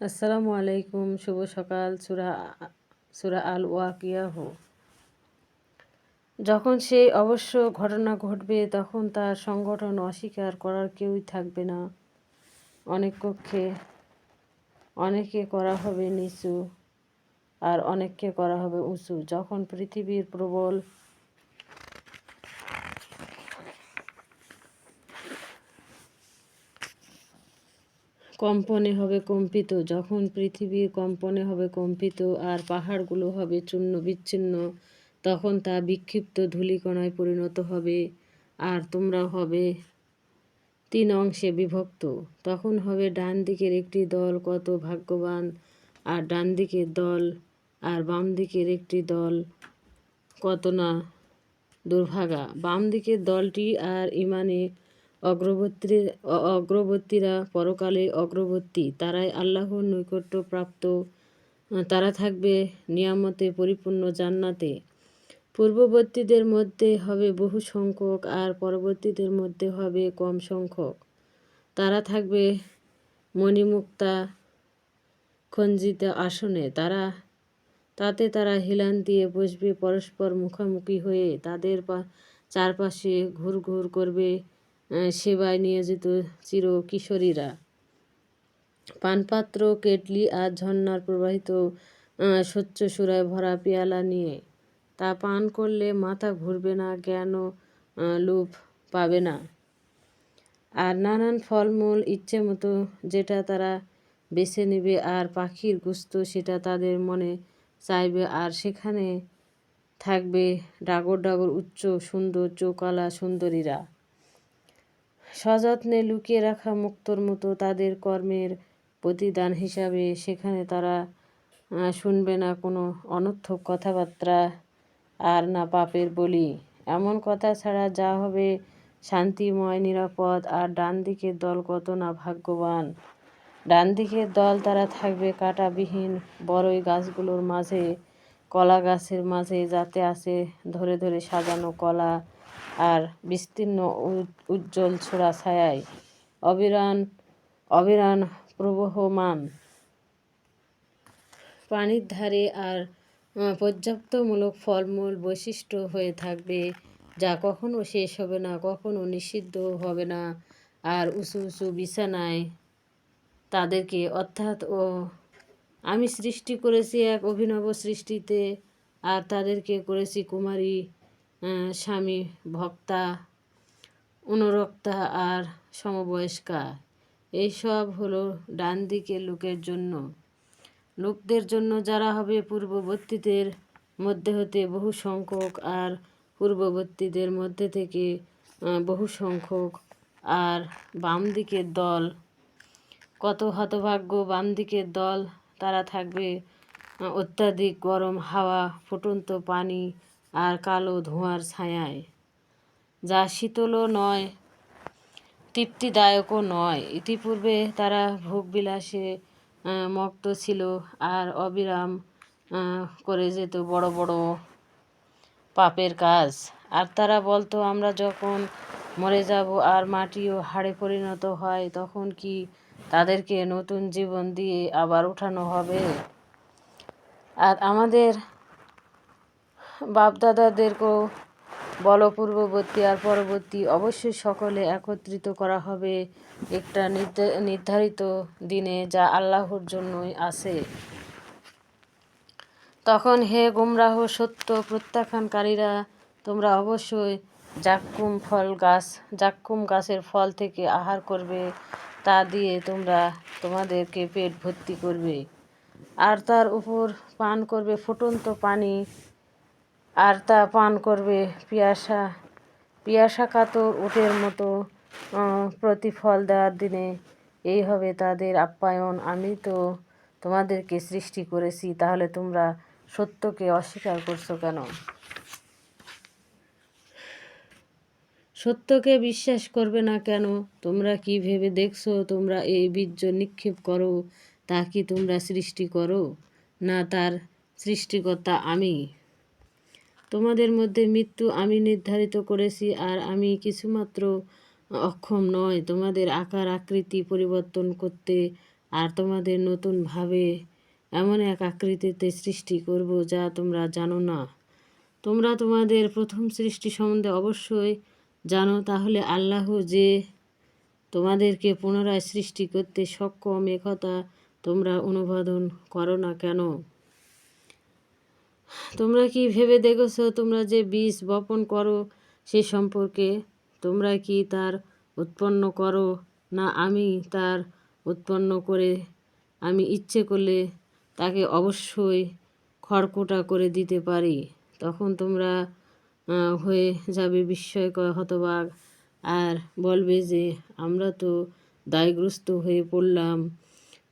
আসসালামু আলাইকুম, শুভ সকাল। সুরা সুরা আল ওয়াকিয়াহ যখন সেই অবশ্য ঘটনা ঘটবে, তখন তার সংগঠন অস্বীকার করার কেউই থাকবে না। অনেক কক্ষে অনেকে করা হবে নিচু আর অনেককে করা হবে উঁচু। যখন পৃথিবীর প্রবল কম্পনে হবে কম্পিত, যখন পৃথিবীর কম্পনে হবে কম্পিত আর পাহাড়গুলো হবে চূর্ণ বিচ্ছিন্ন, তখন তা বিক্ষিপ্ত ধূলিকণায় পরিণত হবে আর তোমরা হবে তিন অংশে বিভক্ত। তখন হবে ডান দিকের একটি দল কত ভাগ্যবান আর ডান দিকের দল আর বাম দিকের একটি দল কত না দুর্ভাগা। বাম দিকের দলটি আর ইমানে অগ্রবর্তী অগ্রবর্তীরা পরকালে অগ্রবর্তী। তারাই আল্লাহর নৈকট্য প্রাপ্ত তারা থাকবে নিয়ামতে পরিপূর্ণ জান্নাতে। পূর্ববর্তীদের মধ্যে হবে বহু সংখ্যক আর পরবর্তীদের মধ্যে হবে কম সংখ্যক। তারা থাকবে মণিমুক্তা খঞ্জিত আসনে। তারা, তাতে তারা হিলান দিয়ে বসবে পরস্পর মুখোমুখি হয়ে। তাদের চারপাশে ঘুর ঘুর করবে। সেবায় নিয়োজিত চির কিশোরীরা পানপাত্র, কেটলি আর ঝর্নার প্রবাহিত স্বচ্ছ সুরায় ভরা পেয়ালা নিয়ে তা পান করলে মাথা ঘুরবে না জ্ঞানও লোভ পাবে না। আর নানান ফলমূল ইচ্ছে মতো যেটা তারা বেছে নেবে আর পাখির গুস্ত সেটা তাদের মনে চাইবে আর সেখানে থাকবে ডাগর ডাগর উচ্চ সুন্দর চৌকালা সুন্দরীরা। সযত্নে লুকিয়ে রাখা মুক্তর মতো তাদের কর্মের প্রতিদান হিসাবে সেখানে তারা শুনবে না কোনো অনর্থক কথাবার্তা আর না পাপের বলি। এমন কথা ছাড়া যা হবে শান্তিময়, নিরাপদ আর ডান দিকের দল কত না ভাগ্যবান। ডান দিকের দল তারা থাকবে কাঁটাবিহীন বড়ই গাছগুলোর মাঝে, কলা গাছের মাঝে যাতে আছে ধরে ধরে সাজানো কলা আর বিস্তীর্ণ উজ্জ্বল ছোড়া ছায়ায় অবিরান অবিরান প্রবহমান। পানির ধারে আর পর্যাপ্তমূলক ফলমূল বৈশিষ্ট্য হয়ে থাকবে, যা কখনো শেষ হবে না, কখনো নিষিদ্ধ হবে না। আর উঁচু উঁচু বিছানায় তাদেরকে অর্থাৎ ও, আমি সৃষ্টি করেছি এক অভিনব সৃষ্টিতে, আর তাদেরকে করেছি কুমারী স্বামী, ভক্তা, অনুরক্তা আর সমবয়স্কা। এইসব হলো ডান দিকের লোকের জন্য। লোকদের জন্য যারা হবে পূর্ববর্তীদের মধ্যে হতে বহু সংখ্যক আর পূর্ববর্তীদের মধ্যে থেকে বহু সংখ্যক আর বাম দিকের দল। কত হতভাগ্য বাম দিকের দল তারা থাকবে অত্যাধিক গরম হাওয়া, ফুটন্ত পানি আর কালো ধোঁয়ার ছায়ায়। যা শীতলও নয়, তৃপ্তিদায়কও নয়। ইতিপূর্বে তারা ভোগবিলাসে মক্ত ছিল আর অবিরাম করে যেত বড় বড় পাপের কাজ। আর তারা বলতো, আমরা যখন মরে যাব আর মাটিও হাড়ে পরিণত হয়, তখন কি তাদেরকে নতুন জীবন দিয়ে আবার উঠানো হবে? আর আমাদের বাপদাদাদেরকেও বল পূর্ববর্তী আর পরবর্তী, অবশ্যই সকলে একত্রিত করা হবে একটা নির্ধারিত দিনে যা আল্লাহর জন্যই আছে। তখন হে গুমরাহ সত্য প্রত্যাখ্যানকারীরা, তোমরা অবশ্যই জাক্কুম ফল গাছ, জাক্কুম গাছের ফল থেকে আহার করবে, তা দিয়ে তোমরা তোমাদেরকে পেট ভর্তি করবে। আর তার উপর পান করবে ফুটন্ত পানি আর তা পান করবে পিয়াসা। পিয়াসা কাতর উটের মতো প্রতিফল দেওয়ার দিনে এই হবে তাদের আপ্যায়ন। আমি তো তোমাদেরকে সৃষ্টি করেছি, তাহলে তোমরা সত্যকে অস্বীকার করছ কেন? সত্যকে বিশ্বাস করবে না কেন? তোমরা কি ভেবে দেখছ? তোমরা এই বীর্য নিক্ষেপ করো, তা কি তোমরা সৃষ্টি করো? না, তার সৃষ্টিকর্তা আমি। তোমাদের মধ্যে মৃত্যু আমি নির্ধারিত করেছি আর আমি কিছুমাত্র অক্ষম নয়। তোমাদের আকার আকৃতি পরিবর্তন করতে আর তোমাদের নতুনভাবে এমন এক আকৃতিতে সৃষ্টি করব যা তোমরা জানো না। তোমরা তোমাদের প্রথম সৃষ্টি সম্বন্ধে অবশ্যই জানো, তাহলে আল্লাহ যে তোমাদেরকে পুনরায় সৃষ্টি করতে সক্ষম একথা তোমরা অনুবাদন করো না কেন? তোমরা কি ভেবে দেখেছ? তোমরা যে বীজ বপন করো, সে সম্পর্কে তোমরা কি তার উৎপন্ন করো? না, আমি তার উৎপন্ন করে, আমি ইচ্ছে করলে তাকে অবশ্যই খড়কোটা করে দিতে পারি। তখন তোমরা হয়ে যাবে বিস্ময়কর হতবাক। আর বলবে যে, আমরা তো দায়গ্রস্ত হয়ে পড়লাম,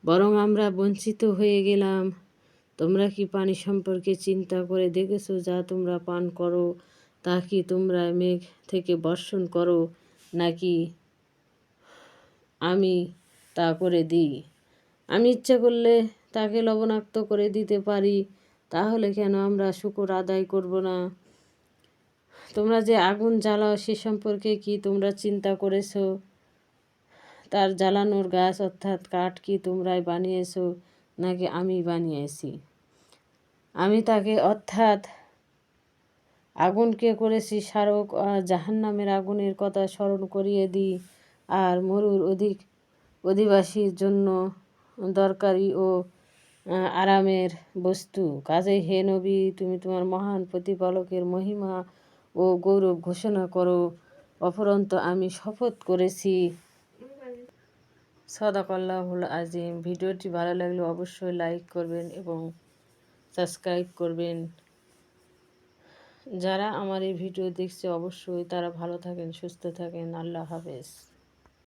বরং আমরা বঞ্চিত হয়ে গেলাম। তোমরা কি পানি সম্পর্কে চিন্তা করে দেখেছ? যা তোমরা পান করো, তা কি তোমরা মেঘ থেকে বর্ষণ করো? নাকি আমি তা করে দিই? আমি ইচ্ছা করলে তাকে লবণাক্ত করে দিতে পারি, তাহলে কেন আমরা শুকর আদায় করব না? তোমরা যে আগুন জ্বালাও, সে সম্পর্কে কি তোমরা চিন্তা করেছ? তার জ্বালানোর গাছ, অর্থাৎ কাঠ, কি তোমরাই বানিয়েছো? নাকি আমি বানিয়েছি? আমি তাকে অর্থাৎ আগুনকে করেছি স্মারক জাহান্নামের আগুনের কথা স্মরণ করিয়ে দিই। আর মরুর অধিক অধিবাসীর জন্য দরকারি ও আরামের বস্তু। কাজে হে নবী, তুমি তোমার মহান প্রতিপালকের মহিমা ও গৌরব ঘোষণা করো। অপরন্ত আমি শপথ করেছি সদাকল্লাহুল আজিম। ভিডিওটি ভালো লাগলে অবশ্যই লাইক করবেন এবং সাবস্ক্রাইব করবেন। যারা আমার এই ভিডিও দেখছে অবশ্যই তারা ভালো থাকেন, সুস্থ থাকেন। আল্লাহ হাফেজ।